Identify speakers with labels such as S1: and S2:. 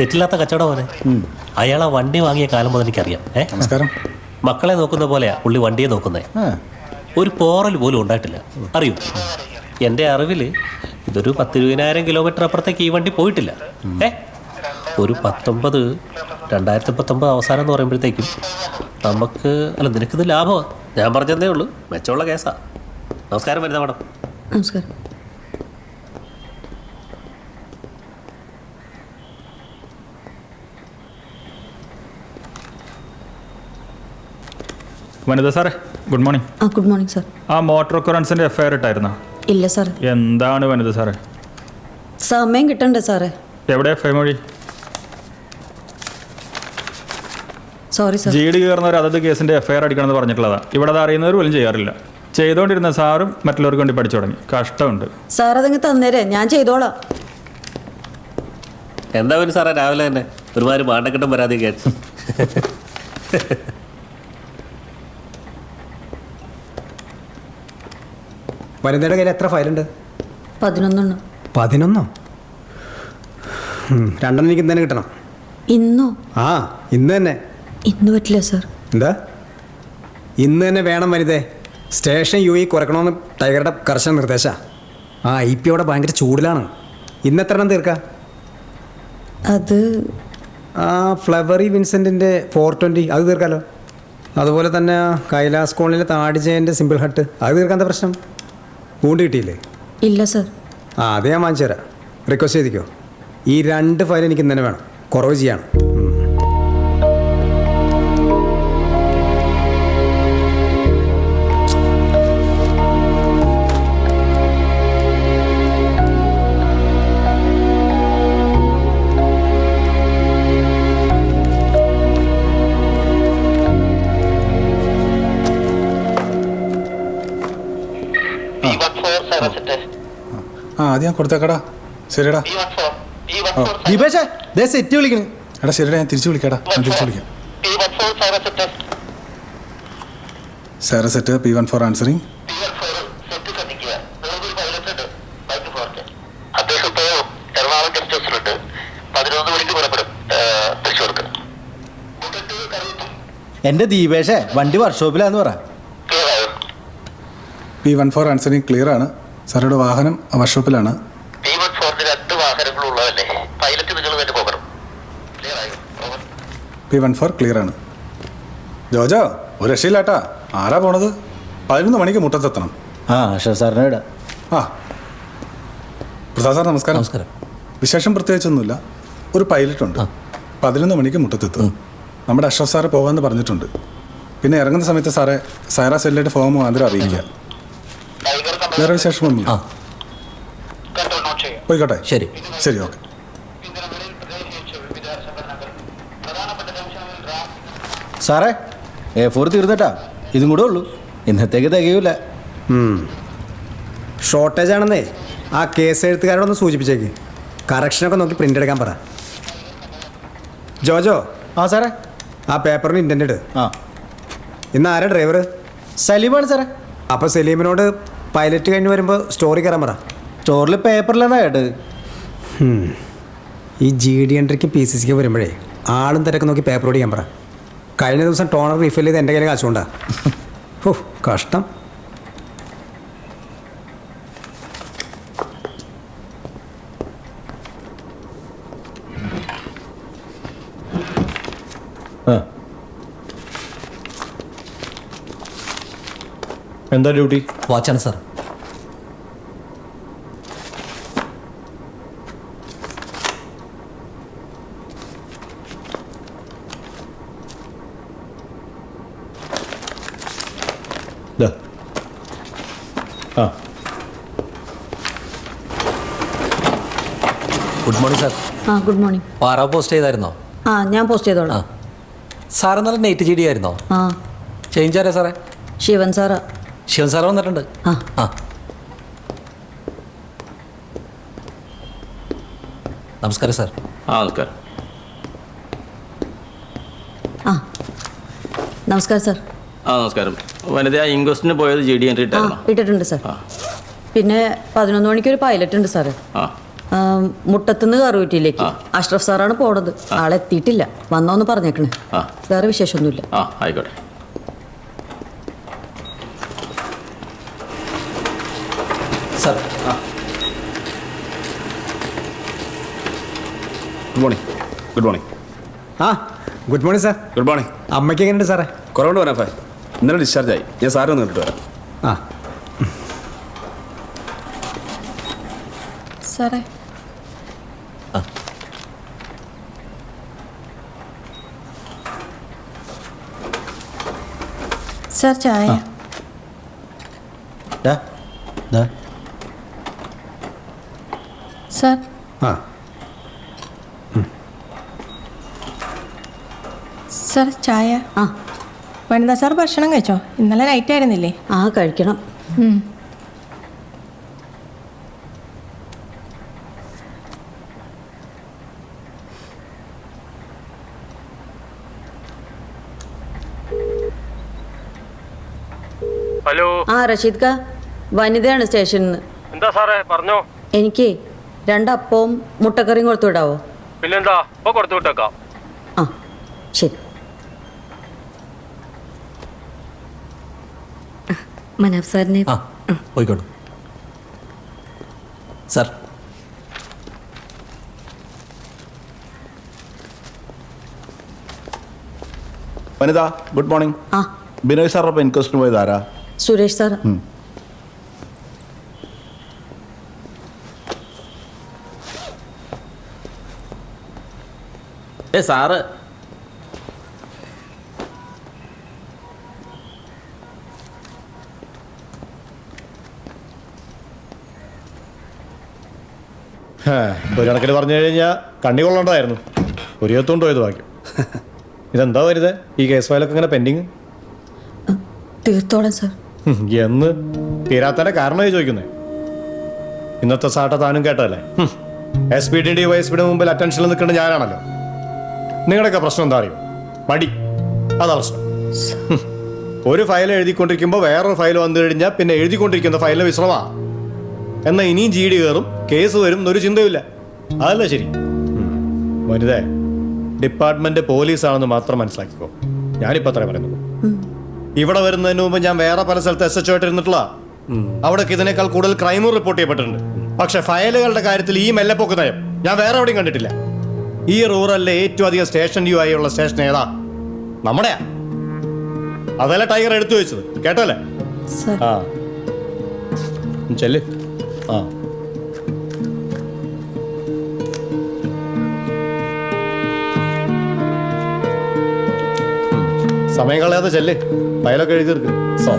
S1: തെറ്റില്ലാത്ത കച്ചവടം പോലെ അയാൾ ആ വണ്ടി വാങ്ങിയ കാലം മുതൽ എനിക്കറിയാം. ഏ?
S2: നമസ്കാരം.
S1: മക്കളെ നോക്കുന്ന പോലെയാ പുള്ളി വണ്ടിയെ നോക്കുന്നേ. ഒരു പോറൽ പോലും ഉണ്ടായിട്ടില്ല. അറിയൂ? എന്റെ അറിവിൽ ഇതൊരു പത്തിരുപതിനായിരം കിലോമീറ്റർ അപ്പുറത്തേക്ക് ഈ വണ്ടി പോയിട്ടില്ല. ഏ? ഒരു പത്തൊമ്പത് രണ്ടായിരത്തി പത്തൊമ്പത് അവസാനം എന്ന് പറയുമ്പോഴത്തേക്കും നമുക്ക് അല്ല നിനക്കിത് ലാഭമാണ് ഞാൻ പറഞ്ഞതേ ഉള്ളൂ. മെച്ചമുള്ള കേസാ. നമസ്കാരം വരുന്ന മാഡം.
S3: നമസ്കാരം.
S4: വനിത സാറേ ഗുഡ് മോർണിംഗ്
S3: ആ ഗുഡ് മോർണിംഗ് സാർ
S4: ആ മോട്ടോർ ഒക്കറൻസിന്റെ എഫ് ഐ ആർ ഇട്ടായിരുന്നോ?
S3: ഇല്ല സാർ
S4: എന്താണ് വനിത സാറേ?
S3: സമയം കിട്ടണ്ടേ സാറേ
S4: എവിടെ എഫ് ഐ മൊഴി?
S3: സോറി സാർ
S4: ജി ഡി കയറുന്നവർ അതത് കേസിന്റെ എഫ് ഐ ആർ അടിക്കണമെന്ന് പറഞ്ഞിട്ടുള്ളതാ. ഇവിടെ അത് അറിയുന്നവർ പോലും ചെയ്യാറില്ല. ചെയ്തുകൊണ്ടിരുന്ന സാറും മറ്റുള്ളവർക്ക് വേണ്ടി പഠിച്ചു തുടങ്ങി. കഷ്ടമുണ്ട്.
S3: സാർ അതങ്ങ് തന്നേരെ. ഞാൻ ചെയ്തോളാം.
S1: എന്താ പിന്നെ സാറേ രാവിലെ തന്നെ? ഒരുമാതിരി മാണ്ടക്കെട്ടും വരാതെ കേട്ടു
S5: വനിതയുടെ കയ്യിൽ എത്ര ഫയലുണ്ട്?
S3: പതിനൊന്നെണ്ണം.
S5: പതിനൊന്നോ? രണ്ടെണ്ണം എനിക്ക് ഇന്ന് തന്നെ കിട്ടണം.
S3: ഇന്നോ?
S5: ആ ഇന്ന് തന്നെ.
S3: ഇന്ന് പറ്റില്ല സാർ.
S5: എന്താ? ഇന്ന് തന്നെ വേണം വനിതേ. സ്റ്റേഷൻ യു ഇ കുറയ്ക്കണമെന്ന് ടൈഗറുടെ കർശന നിർദ്ദേശ. ആ ഐ പി അവിടെ ഭയങ്കര ചൂടിലാണ്. ഇന്ന് എത്ര എണ്ണം തീർക്കാം?
S3: അത്
S5: ആ ഫ്ലവറി വിൻസെന്റിന്റെ ഫോർ ട്വന്റി അത് തീർക്കാമല്ലോ അതുപോലെ തന്നെ കൈലാസ് കോണിലെ താടിജയന്റെ സിമ്പിൾ ഹട്ട് അത് തീർക്കാൻ എന്താ പ്രശ്നം? കൂണ്ട് കിട്ടിയില്ലേ?
S3: ഇല്ല സർ.
S5: ആ അത് ഞാൻ വാങ്ങിച്ചു തരാം. റിക്വസ്റ്റ് ചെയ്തിക്കോ ഈ രണ്ട് ഫയൽ എനിക്ക് ഇന്നലെ വേണം. കുറവ് ചെയ്യാണ്
S2: അത് ഞാൻ കൊടുത്തേക്കടാ. ശരിടാ
S6: ദീപേഷേ ദേ സെറ്റ് വിളിക്കണ്.
S2: എടാ ശരിടാ ഞാൻ തിരിച്ചു വിളിക്കാടാ. ഞാൻ തിരിച്ചു വിളിക്കാം. Sara set P one four answering
S6: എന്റെ ദീപേഷേ വണ്ടി വർക്ക്ഷോപ്പിലാന്ന് പറ.
S2: P one four answering clear ആണ്. സാറുടെ വാഹനം വർക്ക്ഷോപ്പിലാണ്.
S7: പി വൺ ഫോറിന് രണ്ട് വാഹനങ്ങളുള്ളതല്ലേ പൈലറ്റ് നിങ്ങൾ തന്നെ പോകണം. ക്ലിയർ ആയോ? Over
S2: P one four clear ആണ്. ജോജോ ഒരു രക്ഷയില്ലാട്ടാ. ആരാ പോണത്? പതിനൊന്ന് മണിക്ക് മുട്ടത്തെത്തണം.
S6: ആ
S2: ആ. പ്രസാദ് സാർ നമസ്കാരം.
S1: നമസ്കാരം.
S2: വിശേഷം പ്രത്യേകിച്ചൊന്നുമില്ല. ഒരു പൈലറ്റ് ഉണ്ട്. പതിനൊന്ന് മണിക്ക് മുട്ടത്തെത്തും. നമ്മുടെ അശോക് സാറ് പോകാമെന്ന് പറഞ്ഞിട്ടുണ്ട്. പിന്നെ ഇറങ്ങുന്ന സമയത്ത് സാറെ സൈറ സെല്ലിന്റെ ഫോം മുഖാന്തരം അറിയിക്കുക. വേറെ വിശേഷമൊന്നുമില്ല
S7: ആ
S2: പോയിക്കോട്ടെ.
S1: ശരി.
S2: ശരി ഓക്കെ.
S6: സാറേ എ ഫോർ തീർന്നിട്ടാ ഇതും കൂടെ ഉള്ളൂ. ഇന്നത്തേക്ക് തികയൂല.
S5: ഷോർട്ടേജ് ആണെന്നേ ആ കേസ് എഴുത്തുകാരോടൊന്ന് സൂചിപ്പിച്ചേക്ക്. കറക്ഷനൊക്കെ നോക്കി പ്രിന്റ് എടുക്കാൻ പറ. ജോജോ
S6: ആ സാറേ.
S5: ആ പേപ്പറിന് ഇന്റന്റ് ഇട്.
S6: ആ.
S5: ഇന്ന് ആരാ ഡ്രൈവർ
S6: സലീമാണ് സാറേ.
S5: അപ്പോൾ സലീമിനോട് പൈലറ്റ് കഴിഞ്ഞ് വരുമ്പോൾ സ്റ്റോറി കയറാൻ പറ.
S6: സ്റ്റോറിൽ പേപ്പറിലാണ് കേട്ടത്
S5: ഈ ജി ഡി എൻട്രിക്ക് പി സി സിക്ക് വരുമ്പോഴേ ആളും തിരക്ക് നോക്കി പേപ്പർ ഓടിക്കാൻ പറ. കഴിഞ്ഞ ദിവസം ടോണർ റീഫിൽ ചെയ്ത് എന്റെ കയ്യിൽ കാശുകൊണ്ടാ. ഓ കഷ്ടം.
S6: എന്താ ഡ്യൂട്ടി
S1: വാച്ചാണ് സാർ
S6: ആ.
S1: ഗുഡ് മോർണിംഗ് സാർ
S3: ആ ഗുഡ് മോർണിംഗ്
S1: പാറ പോസ്റ്റ് ചെയ്തായിരുന്നോ?
S3: ആ ഞാൻ പോസ്റ്റ് ചെയ്തോളാം.
S1: സാർ എന്നാലും നെയ്റ്റ് ജി ഡി ആയിരുന്നോ?
S3: ആ.
S1: ചേഞ്ച് ആരാ സാറേ?
S3: ശിവൻ സാറാ.
S1: ശിവൻ സാറ് വന്നിട്ടുണ്ട്.
S3: ആ.
S1: ആ. നമസ്കാരം സാർ
S8: ആ നമസ്കാരം.
S3: ആ. നമസ്കാരം സാർ
S8: ആ നമസ്കാരം. വനിത ഇൻക്വസ്റ്റിന് പോയത് ജി ഡി എൻട്രി
S3: ആ ഇട്ടിട്ടുണ്ട് സാർ. പിന്നെ പതിനൊന്ന് മണിക്ക് ഒരു പൈലറ്റ് ഉണ്ട് സാറ്. മുട്ടത്തുനിന്ന് കറുവറ്റിയിലേക്ക് അഷ്റഫ് സാറാണ് പോണത്. ആളെത്തിയിട്ടില്ല വന്നോന്ന് പറഞ്ഞേക്കണേ.
S8: ആ.
S3: വേറെ വിശേഷമൊന്നുമില്ല.
S8: ആ ആയിക്കോട്ടെ.
S1: Sir
S6: good morning good morning
S5: ആ good morning sir
S6: good morning
S5: അമ്മയ്ക്ക് എങ്ങനെയുണ്ട് സാറേ?
S6: കുറവുണ്ട് വരാഫേ ഇന്നലെ ഡിസ്ചാർജ് ആയി. ഞാൻ സാറിനെ നേരിട്ട് വരാം.
S5: ആ.
S9: സാറേ. സാർ ചായ. സാർ.
S5: ആ.
S9: സാർ ചായ.
S3: ആ.
S9: വനിതാ സാർ ഭക്ഷണം കഴിച്ചോ? ഇന്നലെ നൈറ്റ് ആയിരുന്നില്ലേ?
S3: ആ കഴിക്കണം.
S10: ഹലോ.
S3: ആ റഷീദ് ക വനിതയാണ് സ്റ്റേഷനിൽ നിന്ന്
S10: എന്താ സാറേ പറഞ്ഞോ.
S3: എനിക്ക് രണ്ടപ്പവും മുട്ടക്കറിയും കൊടുത്തു വിടാവോ
S10: പിന്നെന്താ? ഇപ്പൊ കൊടുത്തു വിട്ടേക്കാം
S3: ആ ശരി.
S11: മനാഫ് സാറിനെ
S1: ആ പോയിക്കോളൂ സാർ.
S6: വനിത ഗുഡ് മോർണിംഗ്.
S3: ആ.
S6: ബിനോയ് സാറൊപ്പം ഇൻക്വസ്റ്റിന് പോയത് ആരാ
S3: സുരേഷ് സാർ.
S8: ഏ സാറ്
S12: ഒരു കണക്കിന് പറഞ്ഞു കഴിഞ്ഞാൽ കണ്ണി കൊള്ളണ്ടായിരുന്നു ഒരു കത്തുകൊണ്ട് പോയത് ബാക്കി ഇതെന്താ വരുത് ഈ കേസ് ഫയലൊക്കെ ഇങ്ങനെ പെൻഡിങ്
S3: തീർത്തോളം സാർ
S12: എന്ന് തീരാത്തതിന്റെ കാരണമായി ചോദിക്കുന്നേ. ഇന്നത്തെ സാട്ട താനും കേട്ടതല്ലേ? S P D D Y S പിയുടെ മുമ്പിൽ അറ്റൻഷനിൽ നിൽക്കേണ്ട ഞാനാണല്ലോ. നിങ്ങളുടെയൊക്കെ പ്രശ്നം എന്താ അറിയോ? മടി. അതാ പ്രശ്നം. ഒരു ഫയൽ എഴുതിക്കൊണ്ടിരിക്കുമ്പോൾ വേറൊരു ഫയൽ വന്നു കഴിഞ്ഞാൽ പിന്നെ എഴുതിക്കൊണ്ടിരിക്കുന്ന ഫയലിന് വിശ്രമാ എന്നാൽ ഇനിയും ജി ഡി കയറും കേസ് വരും എന്നൊരു ചിന്തയില്ല അതല്ല ശരി. വനിത ഡിപ്പാർട്ട്മെന്റ് പോലീസാണെന്ന് മാത്രം മനസ്സിലാക്കിക്കോ. ഞാനിപ്പോൾ അത്രേ പറയുന്നുള്ളൂ. ഇവിടെ വരുന്നതിന് മുമ്പ് ഞാൻ വേറെ പല സ്ഥലത്ത് എസ് എച്ച് ആയിട്ട് ഇരുന്നിട്ടുള്ള അവിടേക്ക് ഇതിനേക്കാൾ കൂടുതൽ ക്രൈമും റിപ്പോർട്ട് ചെയ്യപ്പെട്ടിട്ടുണ്ട്. പക്ഷെ ഫയലുകളുടെ കാര്യത്തിൽ ഈ മെല്ലപ്പോക്ക് നയം ഞാൻ വേറെ എവിടെയും കണ്ടിട്ടില്ല. ഈ റൂറലിലെ ഏറ്റവും അധികം സ്റ്റേഷൻ യു ആയി ഉള്ള സ്റ്റേഷൻ ഏതാ? നമ്മുടെയാ. അതല്ല ടൈഗർ എടുത്തു വെച്ചത്. കേട്ടല്ലേ ആ. ചെല്ല്. ആ. സമയം കളയാതെ ചെല്ലേ. ഫയലൊക്കെ എഴുതി തീർക്ക്. സോ.